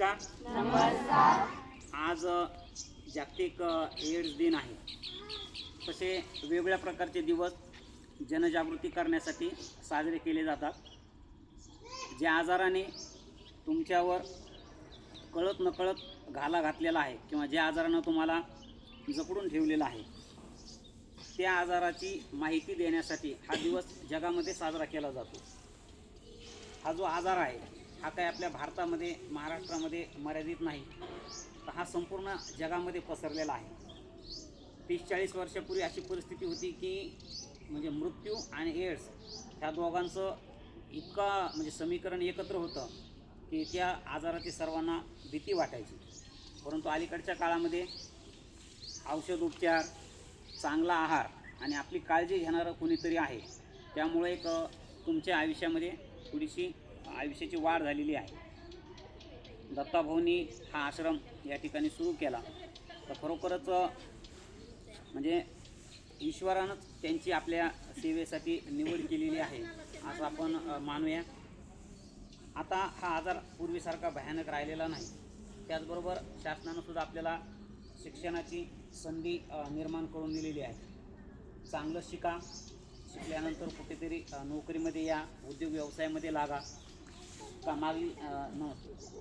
नमस्कार. आज अ, जागतिक एड्स दिन आहे. तसे वेगवेगळ्या प्रकारचे दिवस जनजागृती करण्यासाठी साजरे केले जातात. ज्या आजाराने तुमच्यावर कळत नकळत घाला घातलेला आहे किंवा ज्या आजारानं तुम्हाला जपडून ठेवलेलं आहे त्या आजाराची माहिती देण्यासाठी हा दिवस जगामध्ये साजरा केला जातो. हा जो आजार आहे हा काय आपल्या भारतामध्ये महाराष्ट्रामध्ये मर्यादित नाही. तर हा संपूर्ण जगामध्ये पसरलेला आहे. तीस चाळीस वर्षापूर्वी अशी परिस्थिती होती की म्हणजे मृत्यू आणि एड्स ह्या दोघांचं इतका म्हणजे समीकरण एकत्र होतं की त्या आजाराची सर्वांना भीती वाटायची. परंतु अलीकडच्या काळामध्ये औषध उपचार चांगला आहार आणि आपली काळजी घेणारं कोणीतरी आहे. त्यामुळे एक तुमच्या आयुष्यामध्ये थोडीशी आयुष्याची वाढ झालेली आहे. दत्ताभाऊंनी हा आश्रम या ठिकाणी सुरू केला. तर खरोखरच म्हणजे ईश्वरानंच त्यांची आपल्या सेवेसाठी निवड केलेली आहे असं आपण मानूया. आता हा आजार पूर्वीसारखा भयानक राहिलेला नाही. त्याचबरोबर शासनानं सुद्धा आपल्याला शिक्षणाची संधी निर्माण करून दिलेली आहे. चांगलं शिका शिकल्यानंतर कुठेतरी नोकरीमध्ये या उद्योग व्यवसायामध्ये लागा. का मागील न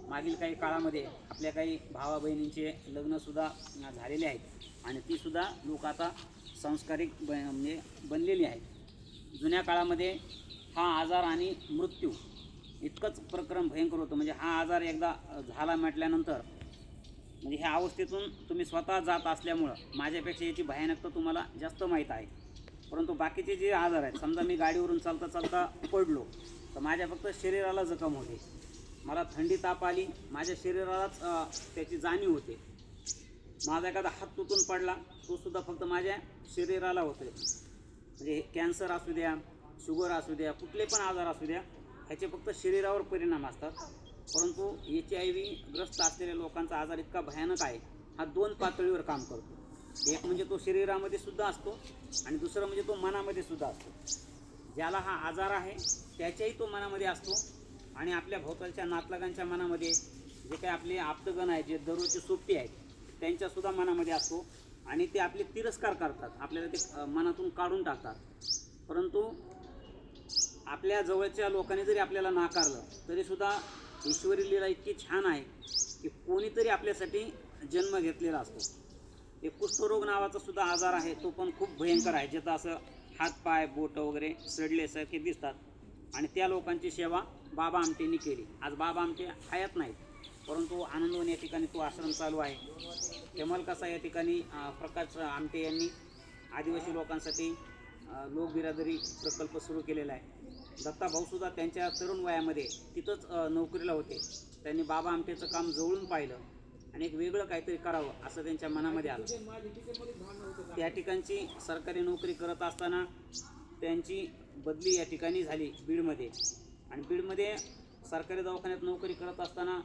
मागील काही काळामध्ये आपल्या काही भावा बहिणींचे लग्नसुद्धा झालेले आहेत. आणि तीसुद्धा लोक आता संस्कारिक ब म्हणजे बनलेली आहेत. जुन्या काळामध्ये हा आजार आणि मृत्यू इतकंच प्रकरण भयंकर होतं. म्हणजे हा आजार एकदा झाला म्हटल्यानंतर म्हणजे ह्या अवस्थेतून तुम्ही स्वतः जात असल्यामुळं माझ्यापेक्षा याची भयानकता तुम्हाला जास्त माहीत आहे. परंतु बाकीचे जे आजार आहेत समजा मी गाडीवरून चालता चालता पडलो तर माझ्या फक्त शरीराला जखम होते. मला थंडी ताप आली. माझ्या शरीरालाच त्याची जाणीव होते. माझा एखादा हात तुटून पडला तो सुद्धा फक्त माझ्या शरीराला होते. म्हणजे कॅन्सर असू द्या शुगर असू द्या कुठले पण आजार असू द्या ह्याचे फक्त शरीरावर परिणाम असतात. परंतु एच आय व्ही ग्रस्त असलेल्या लोकांचा आजार इतका भयानक आहे हा दोन पातळीवर काम करतो. एक म्हणजे तो शरीरामध्ये सुद्धा असतो आणि दुसरं म्हणजे तो मनामध्ये सुद्धा असतो. ज्याला हा आजार आहे त्याच्याही तो मनामध्ये असतो. आणि आपल्या भोवतालच्या नातलगांच्या मनामध्ये जे काही आपले आप्तगण आहेत जे दररोजचे सोपी आहेत त्यांच्यासुद्धा मनामध्ये असतो. आणि ते आपले तिरस्कार करतात. आपल्याला ते मनातून काढून टाकतात. परंतु आपल्या जवळच्या लोकांनी जरी आपल्याला नाकारलं तरीसुद्धा ईश्वरी लीला इतकी छान आहे की कोणीतरी आपल्यासाठी जन्म घेतलेला असतो. एक कुष्ठरोग नावाचा सुद्धा आजार आहे तो पण खूप भयंकर आहे. ज्याचा असं हातपाय बोट वगैरे सडल्यासारखे दिसतात. आणि त्या लोकांची सेवा बाबा आमटेंनी केली. आज बाबा आमटे हयात नाहीत परंतु आनंदवन या ठिकाणी तो आश्रम चालू आहे. हेमलकसा या ठिकाणी प्रकाश आमटे यांनी आदिवासी लोकांसाठी लोकबिरादरी प्रकल्प सुरू केलेला आहे. दत्ता भाऊसुद्धा त्यांच्या तरुण वयामध्ये तिथंच नोकरीला होते. त्यांनी बाबा आमटेचं काम जवळून पाहिलं. आणि एक वेगळं काहीतरी करावं असं त्यांच्या मनामध्ये आलं. त्या ठिकाणची सरकारी नोकरी करत असताना त्यांची बदली या ठिकाणी झाली बीडमध्ये. आणि बीडमध्ये सरकारी दवाखान्यात नोकरी करत असताना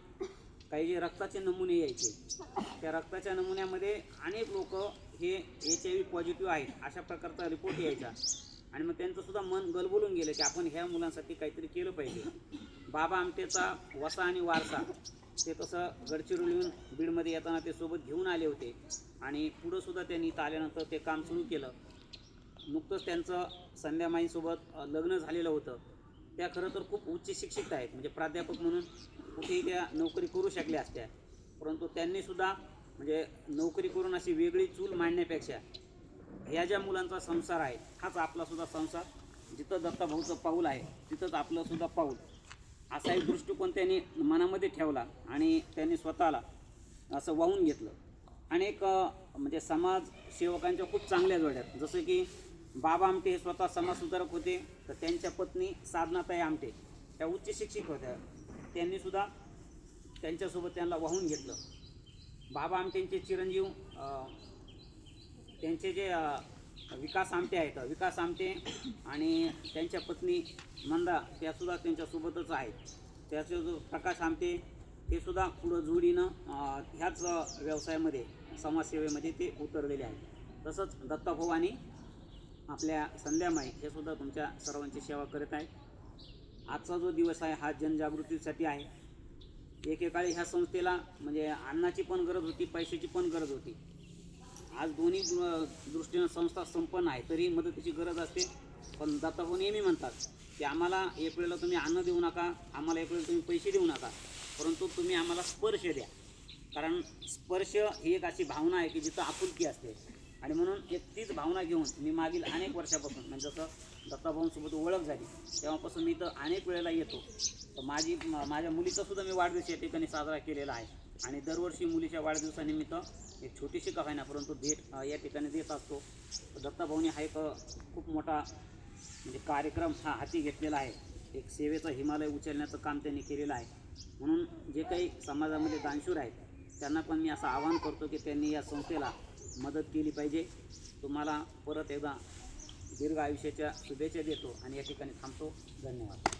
काही जे रक्ताचे नमुने यायचे त्या रक्ताच्या नमुन्यामध्ये अनेक लोक हे एच आय व्ही पॉझिटिव्ह आहेत अशा प्रकारचा रिपोर्ट यायचा. आणि मग त्यांचंसुद्धा मन गलबलून गेलं की आपण ह्या मुलांसाठी काहीतरी केलं पाहिजे. बाबा आमटेचा वसा आणि वारसा ते तसं गडचिरोलीहून बीडमध्ये येताना ते सोबत घेऊन आले होते. आणि पुढं सुद्धा त्यांनी इथं आल्यानंतर ते काम सुरू केलं. नुकतंच त्यांचं संध्यामाईसोबत लग्न झालेलं होतं. त्या खरं तर खूप उच्च शिक्षित आहेत. म्हणजे प्राध्यापक म्हणून कुठेही त्या नोकरी करू शकल्या असत्या. परंतु त्यांनीसुद्धा म्हणजे नोकरी करून अशी वेगळी चूल मांडण्यापेक्षा ह्या ज्या मुलांचा संसार आहे हाच आपलासुद्धा संसार जिथं दत्ताभाऊचं पाऊल आहे तिथंच आपलंसुद्धा पाऊल. असा एक दृष्टिकोन त्यांनी मनामध्ये ठेवला आणि त्यांनी स्वतःला असं वाहून घेतलं. अनेक म्हणजे म्हणजे समाजसेवकांच्या खूप चांगल्या जोड्यात. जसं की बाबा आमटे हे स्वतः समाजसुधारक होते तर त्यांच्या पत्नी साधनाताई आमटे त्या उच्च शिक्षित होत्या. त्यांनीसुद्धा त्यांच्यासोबत त्यांना वाहून घेतलं. बाबा आमटेंचे चिरंजीव त्यांचे जे विकास आमटे आहेत. विकास आमटे आणि त्यांच्या पत्नी मंदा त्यासुद्धा त्यांच्यासोबतच आहेत. त्याचे जो प्रकाश आमटे ते सुद्धा पुढं जोडीनं ह्याच व्यवसायामध्ये समाजसेवेमध्ये ते उतरलेले आहेत. तसंच दत्ताभाऊ आणि आपल्या संध्यामाई हे सुद्धा तुमच्या सर्वांची सेवा करत आहेत. आजचा जो दिवस आहे हा जनजागृतीसाठी आहे. एकेकाळी ह्या संस्थेला म्हणजे अन्नाची पण गरज होती पैशाची पण गरज होती. आज दोन्ही दृ- दृष्टीनं संस्था संपन्न आहे तरी मदतीची गरज असते. पण दत्ताभाऊ नेहमी म्हणतात की आम्हाला एक वेळेला तुम्ही अन्न देऊ नका आम्हाला एक वेळेला तुम्ही पैसे देऊ नका परंतु तुम्ही आम्हाला स्पर्श द्या. कारण स्पर्श ही एक अशी भावना आहे की जिथं आपुलकी असते. आणि म्हणून एक तीच भावना घेऊन मी मागील अनेक वर्षापासून म्हणजे जसं दत्ताभाऊंसोबत ओळख झाली तेव्हापासून मी इथं अनेक वेळेला येतो. तर माझी माझ्या मुलीचासुद्धा मी वाढदिवस या ठिकाणी साजरा केलेला आहे. आणि दरवर्षी मुलीच्या वाढदिवसानिमित्त एक छोटीशी का होईना परंतु भेट या ठिकाणी देत असतो. तर दत्ताभाऊनी हा एक खूप मोठा म्हणजे कार्यक्रम हा हाती घेतलेला आहे. एक सेवेचा हिमालय उचलण्याचं काम त्यांनी केलेलं आहे. म्हणून जे काही समाजामध्ये दानशूर आहेत त्यांना पण मी असं आवाहन करतो की त्यांनी या संस्थेला मदत केली पाहिजे. तुम्हाला परत एकदा दीर्घ आयुष्याच्या शुभेच्छा देतो आणि या ठिकाणी थांबतो. धन्यवाद.